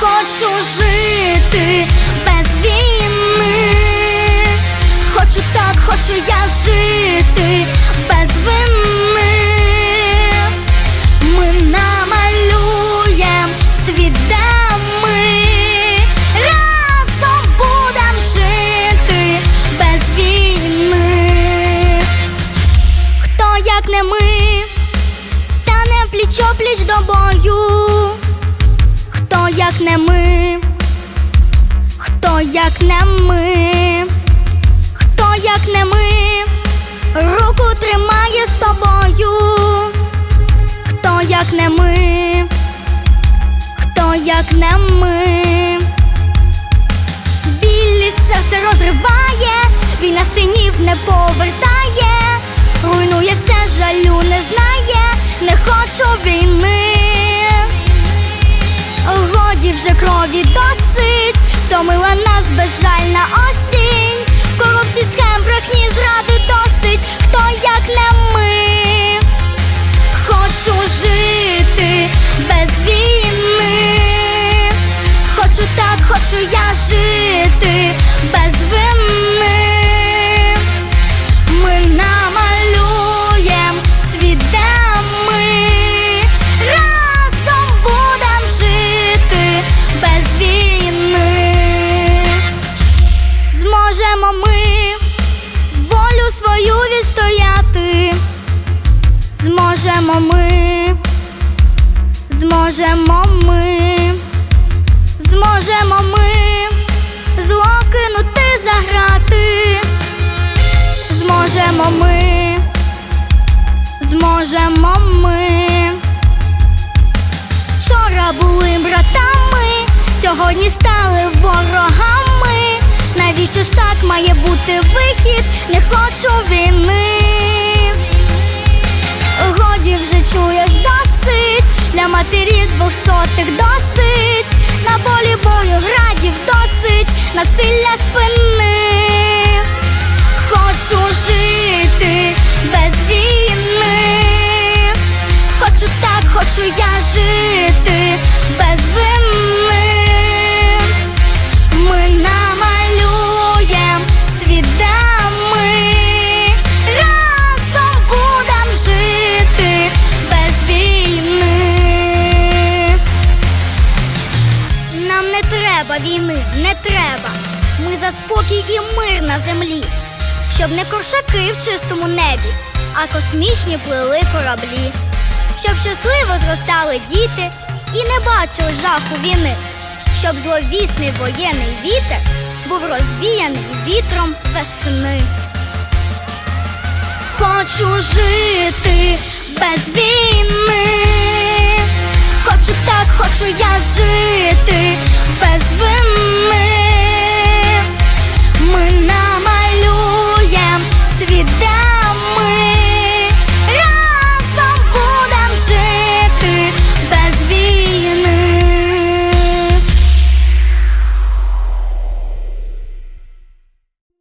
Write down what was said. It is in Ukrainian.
хочу жити без війни. Хочу так, хочу я жити без вини. Ми намалюєм світ, де ми разом будем жити без війни. Хто як не ми стане пліч-опліч до бою? Як не ми? Хто як не ми? Хто як не ми? Руку тримає з тобою? Хто як не ми? Хто як не ми? Білі серце розриває, війна синів не повертає, руйнує все, жалю не знає, не хочу війни. Вже крові досить, втомила нас безжальна осінь. Корупції, схем, Зможемо ми волю свою відстояти. Зможемо ми, зможемо ми, зможемо ми зло кинути заграти. Зможемо ми, зможемо ми. Вчора були братами, сьогодні стали. Ж так має бути вихід? Не хочу війни. Годі вже чуєш досить, для матерів двохсотих досить, на полі бою градів досить, Нам не треба війни, не треба. Ми за спокій і мир на землі, щоб не коршаки в чистому небі, а космічні плили кораблі, щоб щасливо зростали діти і не бачили жаху війни, щоб зловісний воєнний вітер був розвіяний вітром весни. Хочу жити без війни. Хочу так, хочу я